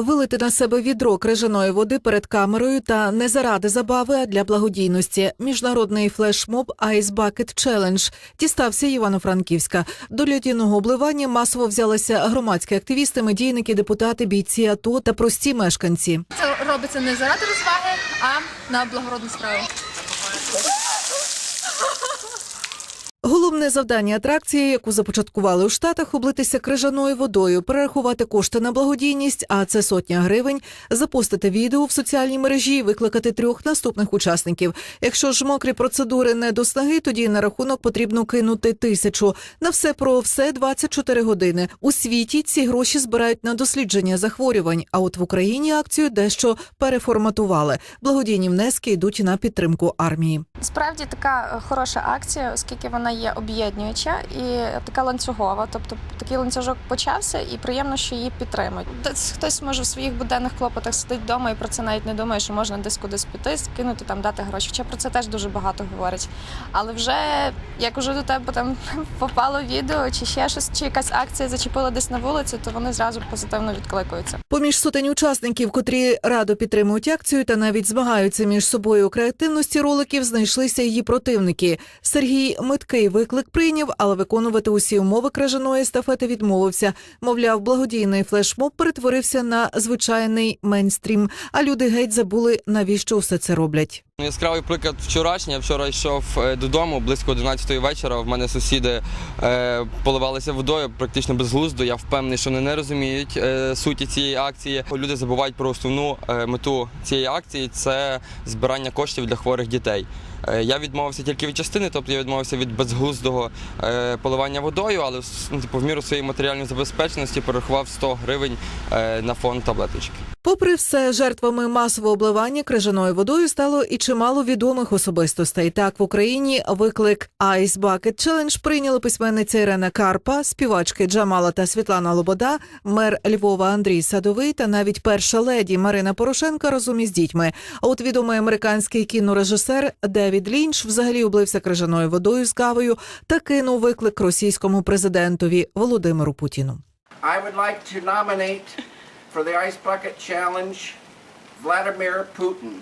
Вилити на себе відро крижаної води перед камерою та не заради забави, а для благодійності. Міжнародний флешмоб Ice Bucket Challenge дістався Івано-Франківська. До льодяного обливання масово взялися громадські активісти, медійники, депутати, бійці АТО та прості мешканці. Це робиться не заради розваги, а на благородну справу. Головне завдання атракції, яку започаткували у штатах, облитися крижаною водою, перерахувати кошти на благодійність, а це сотня гривень, запустити відео в соціальній мережі і викликати трьох наступних учасників. Якщо ж мокрі процедури не до снаги, тоді на рахунок потрібно кинути тисячу. На все про все 24 години. У світі ці гроші збирають на дослідження захворювань. А от в Україні акцію дещо переформатували. Благодійні внески йдуть на підтримку армії. Справді така е, хороша акція, оскільки вона є об'єднуюча і така ланцюгова. Тобто такий ланцюжок почався, і приємно, що її підтримують. Десь хтось може в своїх буденних клопотах сидить вдома і про це навіть не думає, що можна десь кудись піти, скинути там, дати гроші. Хоча про це теж дуже багато говорять. Але вже як уже до тебе там попало відео, чи ще щось, чи якась акція зачепила десь на вулиці, то вони зразу позитивно відкликуються. Поміж сотень учасників, котрі радо підтримують акцію та навіть змагаються між собою у креативності роликів, знайшлися її противники. Сергій Миткий виклик прийняв, але виконувати усі умови крижаної естафети відмовився. Мовляв, благодійний флешмоб перетворився на звичайний мейнстрім. А люди геть забули, навіщо все це роблять. Ну, Яскравий приклад вчорашній. Я вчора йшов е, додому близько 11 вечора. В мене сусіди е, поливалися водою практично безглуздо. Я впевнений, що вони не розуміють е, суті цієї акції. Люди забувають про основну мету цієї акції це збирання коштів для хворих дітей. Я відмовився тільки від частини, тобто я відмовився від безглуздого поливання водою, але ну, типу, в міру своєї матеріальної забезпеченості перерахував 100 гривень на фонд таблеточки. Попри все, жертвами масового обливання крижаною водою стало і чимало відомих особистостей. Так в Україні виклик Ice Bucket Challenge прийняли письменниця Ірена Карпа, співачки Джамала та Світлана Лобода, мер Львова Андрій Садовий та навіть перша леді Марина Порошенка разом із дітьми. А от відомий американський кінорежисер Девід Лінч взагалі облився крижаною водою з кавою та кинув виклик російському президентові Володимиру Путіну. I would like to nominate for the Ice Bucket Challenge Vladimir Putin.